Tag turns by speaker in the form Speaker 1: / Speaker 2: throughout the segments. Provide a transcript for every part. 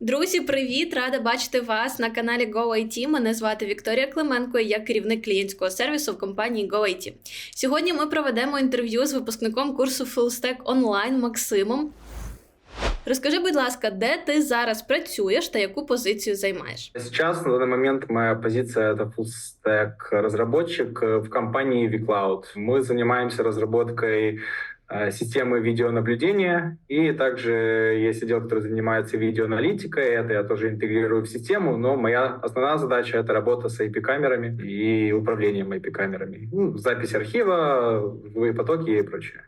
Speaker 1: Друзі, привіт! Рада бачити вас на каналі GoIT. Мене звати Вікторія Клименко, і я керівник клієнтського сервісу в компанії GoIT. Сьогодні ми проведемо інтерв'ю з випускником курсу FullStack Online Максимом. Розкажи, будь ласка, де ти зараз працюєш та яку позицію займаєш?
Speaker 2: Сейчас, на данный момент, моя позиция — это full-stack разработчик в компании vCloud. Мы занимаемся разработкой э, Системы видеонаблюдения, и также есть отдел, который занимается видеоаналитикой, это я тоже интегрирую в систему, но моя основная задача — это работа с IP-камерами и управлением IP-камерами. Ну, запись архива, живые потоки и прочее.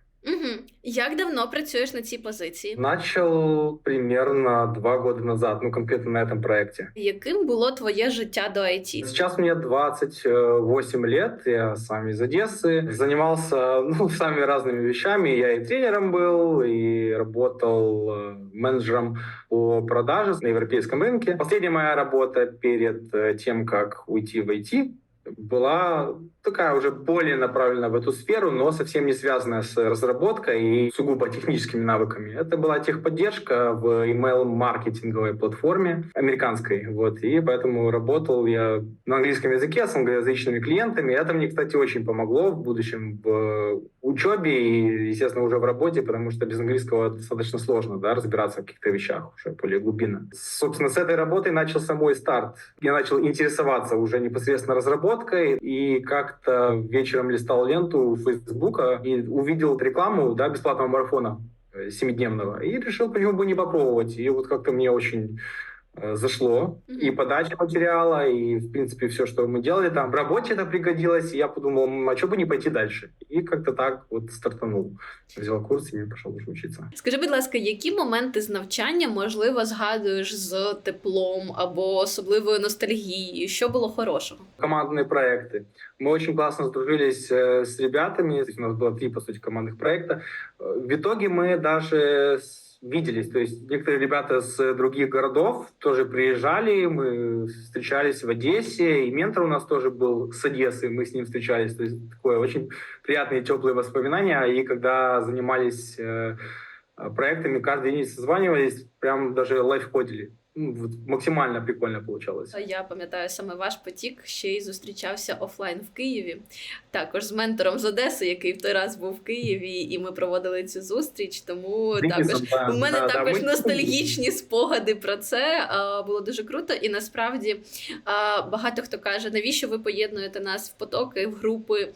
Speaker 1: Угу. Як давно працюєш на цій позиції?
Speaker 2: Начал примерно два года назад, ну конкретно на этом проекте.
Speaker 1: Яким було твоє життя до IT?
Speaker 2: Сейчас мне 28 лет, я сам из Одессы. Занимался ну, самыми разными вещами. Я и тренером был, и работал э, менеджером по продаже на европейском рынке. Последняя моя работа перед э, тем, как уйти в IT, была такая уже более направлена в эту сферу, но совсем не связанная с разработкой и сугубо техническими навыками. Это была техподдержка в email-маркетинговой платформе американской. Вот, и поэтому работал я на английском языке с англоязычными клиентами. Это мне, кстати, очень помогло в будущем в учебе и, естественно, уже в работе, потому что без английского достаточно сложно да, разбираться в каких-то вещах уже более глубинно. Собственно, с этой работой начался мой старт. Я начал интересоваться уже непосредственно разработкой и как как-то вечером листал ленту Фейсбука и увидел рекламу да, бесплатного марафона э, семидневного и решил, почему бы не попробовать. И вот как-то мне очень зашло. Mm-hmm. И подача материала, и, в принципе, все, что мы делали там. В работе это пригодилось, и я подумал, а что бы не пойти дальше? И как-то так вот стартанул. Взял курс і пішов уже вчитися.
Speaker 1: Скажи, будь ласка, які моменти з навчання, можливо, згадуєш з теплом або особливою ностальгією? Що було хорошого?
Speaker 2: Командные проекты. Мы очень классно сдружились э, с ребятами. У нас было три, по сути, командных проекта. Э, в итоге мы даже Виделись. То есть некоторые ребята с других городов тоже приезжали, мы встречались в Одессе, и ментор у нас тоже был с Одессы, мы с ним встречались. То есть такое очень приятные, теплые воспоминания. И когда занимались э, проектами, каждый день созванивались, прям даже лайф-кодили. Ну, максимально прикольно получалось.
Speaker 1: Я пам'ятаю саме ваш потік, ще й зустрічався офлайн в Києві, також з ментором з Одеси, який в той раз був в Києві, і ми проводили цю зустріч. Тому Дикий також да, у мене да, також да, ностальгічні спогади про це. Було дуже круто, і насправді багато хто каже, навіщо ви поєднуєте нас в потоки, в групи.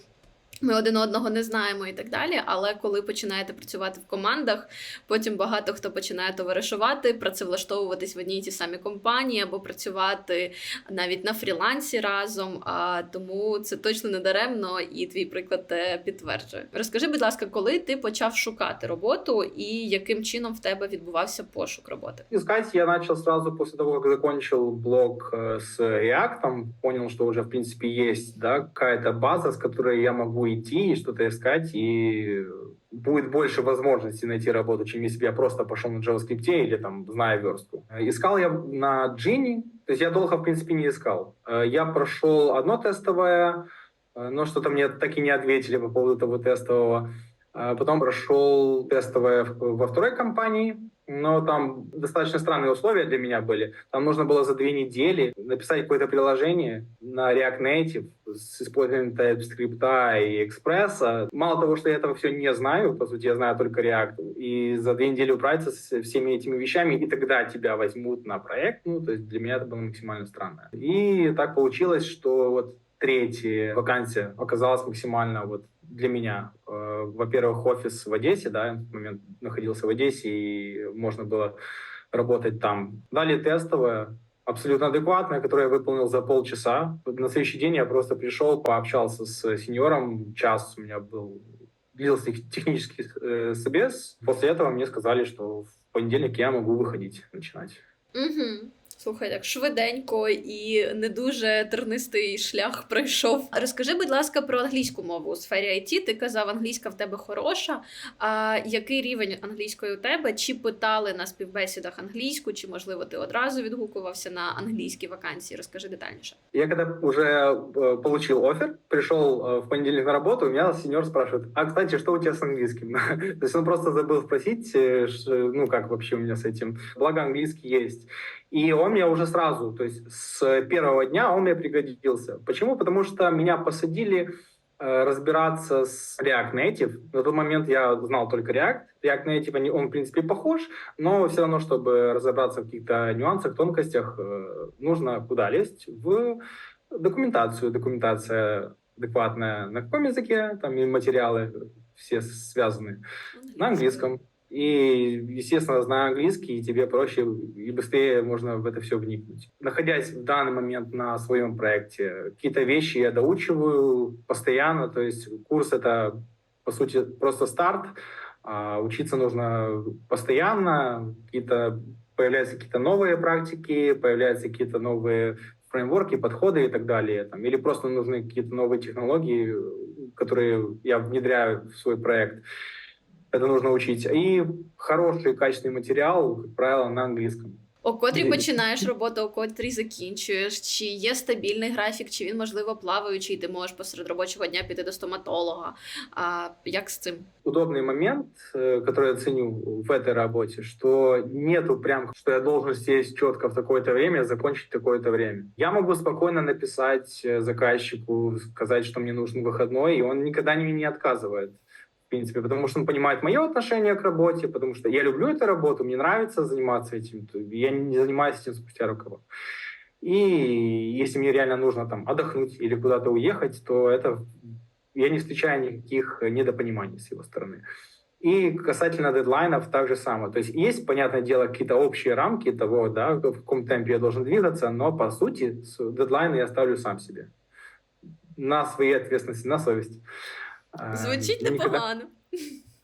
Speaker 1: Ми один одного не знаємо і так далі. Але коли починаєте працювати в командах, потім багато хто починає товаришувати, працевлаштовуватись в одній ті самі компанії або працювати навіть на фрілансі разом. А тому це точно не даремно, і твій приклад те підтверджує. Розкажи, будь ласка, коли ти почав шукати роботу і яким чином в тебе відбувався пошук роботи?
Speaker 2: Искать я начал сразу после того, как закончил блог э, с React, понял, что уже в принципе есть да, какая-то база, с которой я могу идти и что-то искать, и будет больше возможностей найти работу, чем если бы я просто пошел на JavaScript или там, зная верстку. Искал я на Джинни, то есть я долго, в принципе, не искал. Я прошел одно тестовое, но что-то мне так и не ответили по поводу того тестового. Потом прошел тестовое во второй компании, но там достаточно странные условия для меня были. Там нужно было за две недели написать какое-то приложение на React Native с использованием TypeScript и Express. Мало того, что я этого все не знаю, по сути, я знаю только React, и за две недели управиться с всеми этими вещами, и тогда тебя возьмут на проект, ну, то есть для меня это было максимально странно. И так получилось, что вот третья вакансия оказалась максимально вот для меня. Э, во-первых, офис в Одессе, да, в момент находился в Одессе, и можно было работать там. Далее тестовое, абсолютно адекватное, которое я выполнил за полчаса. На следующий день я просто пришел, пообщался с сеньором, час у меня был длился технический э, собес. После этого мне сказали, что в понедельник я могу выходить, начинать.
Speaker 1: Угу. Слухай, так швиденько і не дуже тернистий шлях пройшов. Розкажи, будь ласка, про англійську мову у сфері IT. Ти казав, англійська в тебе хороша. А який рівень англійської у тебе? Чи питали на співбесідах англійську, чи можливо ти одразу відгукувався на англійські вакансії? Розкажи детальніше.
Speaker 2: Я коли вже э, получил офер, прийшов э, в понедельник на роботу, у мене сеньор спрашивает, а кстати, що у тебе з англійським? То есть он просто забыл спросить, э, ну как вообще у меня с этим. Благо английский есть. И он мне уже сразу, то есть с первого дня он мне пригодился. Почему? Потому что меня посадили э, разбираться с React Native. На тот момент я знал только React. React Native, он, в принципе, похож, но все равно, чтобы разобраться в каких-то нюансах, тонкостях, э, нужно куда лезть? В документацию. Документация адекватная на каком языке, там и материалы все связаны. На английском. И, естественно, зная английский, тебе проще и быстрее можно в это все вникнуть. Находясь в данный момент на своем проекте, какие-то вещи я доучиваю постоянно. То есть курс — это, по сути, просто старт. А учиться нужно постоянно. Какие-то появляются какие-то новые практики, появляются какие-то новые фреймворки, подходы и так далее. Там, или просто нужны какие-то новые технологии, которые я внедряю в свой проект Это нужно учить. І хороший качественний матеріал, як правило, на англійському.
Speaker 1: О котрій починаєш роботу, о котрій закінчуєш, чи є стабільний графік, чи він можливо плаваючий, ти можеш посеред робочого дня піти до стоматолога. А як з цим?
Speaker 2: Удобный момент, э, который я ценю в этой работе, что нету прям, что я должен сесть четко в такое-то время, закончить такое-то время. Я могу спокойно написать э, заказчику, сказать, что мне нужен выходной, и он никогда мне не отказывает в принципе, потому что он понимает мое отношение к работе, потому что я люблю эту работу, мне нравится заниматься этим, я не занимаюсь этим спустя рукава. И если мне реально нужно там отдохнуть или куда-то уехать, то это я не встречаю никаких недопониманий с его стороны. И касательно дедлайнов так же самое. То есть есть, понятное дело, какие-то общие рамки того, да, в каком темпе я должен двигаться, но по сути дедлайны я ставлю сам себе. На своей ответственности, на совесть.
Speaker 1: Звучит непогано.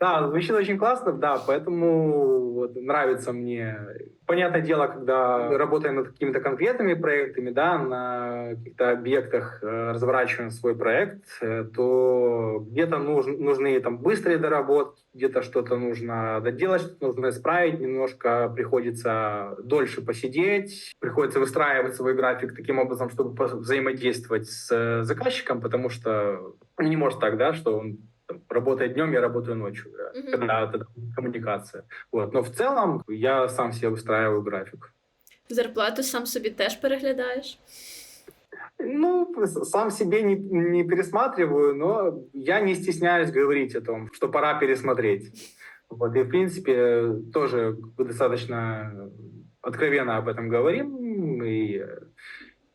Speaker 2: Да, звучит очень классно, да, поэтому вот, нравится мне. Понятное дело, когда работаем над какими-то конкретными проектами, да, на каких-то объектах э, разворачиваем свой проект, э, то где-то нуж, нужны там быстрые доработки, где-то что-то нужно доделать, что-то нужно исправить, немножко приходится дольше посидеть, приходится выстраивать свой график таким образом, чтобы взаимодействовать с э, заказчиком, потому что не может так, да, что он работает днем, я работаю ночью, да, mm-hmm. когда это коммуникация. Вот. Но в целом я сам себе выстраиваю график.
Speaker 1: Зарплату сам собі теж переглядаєш?
Speaker 2: Ну, сам себе не, не пересматриваю, но я не стесняюсь говорить о том, что пора пересмотреть. Вот, и, в принципе, тоже достаточно откровенно об этом говорим. И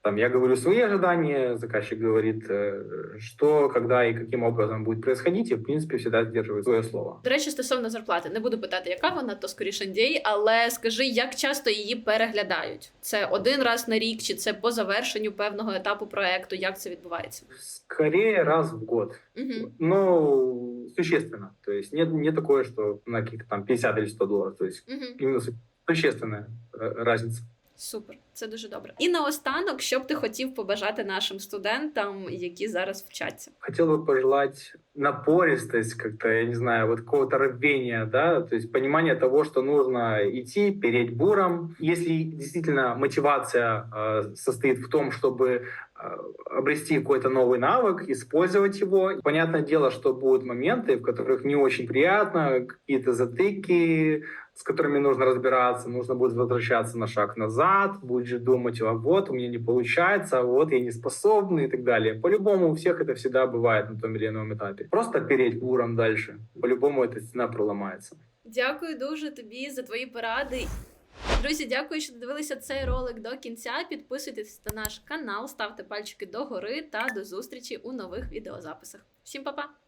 Speaker 2: Там я говорю свои ожидания, заказчик говорит, э, что, когда и каким образом будет происходить, и в принципе всегда сдерживает своє слово.
Speaker 1: До речі, стосовно зарплати, не буду питати, яка вона, то скоріше NDA, але скажи, як часто її переглядають? Це один раз на рік, чи це по завершенню певного етапу проекту? Як це відбувається?
Speaker 2: Скорее раз в год.
Speaker 1: Угу.
Speaker 2: Ну, существенно. То есть не, не такое, что на каких-то там 50 или 100 долларов. То есть
Speaker 1: угу.
Speaker 2: именно существенная разница.
Speaker 1: Супер, це дуже добре. І наостанок, що б ти хотів побажати нашим студентам, які зараз вчаться?
Speaker 2: Хотел бы пожелать напористость, как-то, я не знаю, вот какого-то рвения, да, то есть понимание того, что нужно идти, переть буром. Если действительно мотивация э, состоит в том, чтобы э, обрести какой-то новый навык, использовать его. Понятное дело, что будут моменты, в которых не очень приятно, какие-то затыки, с которыми нужно разбираться, нужно будет возвращаться на шаг назад, будет думать, а вот у меня не получается, а вот я не способный и так далее. По-любому у всех это всегда бывает на том или ином этапе. Просто переть буром дальше. По-любому эта ціна проламається.
Speaker 1: Дякую дуже тобі за твої поради. Друзі, дякую, що дивилися цей ролик до кінця. Підписуйтесь на наш канал, ставте пальчики догори та до зустрічі у нових відеозаписах. Всім па-па!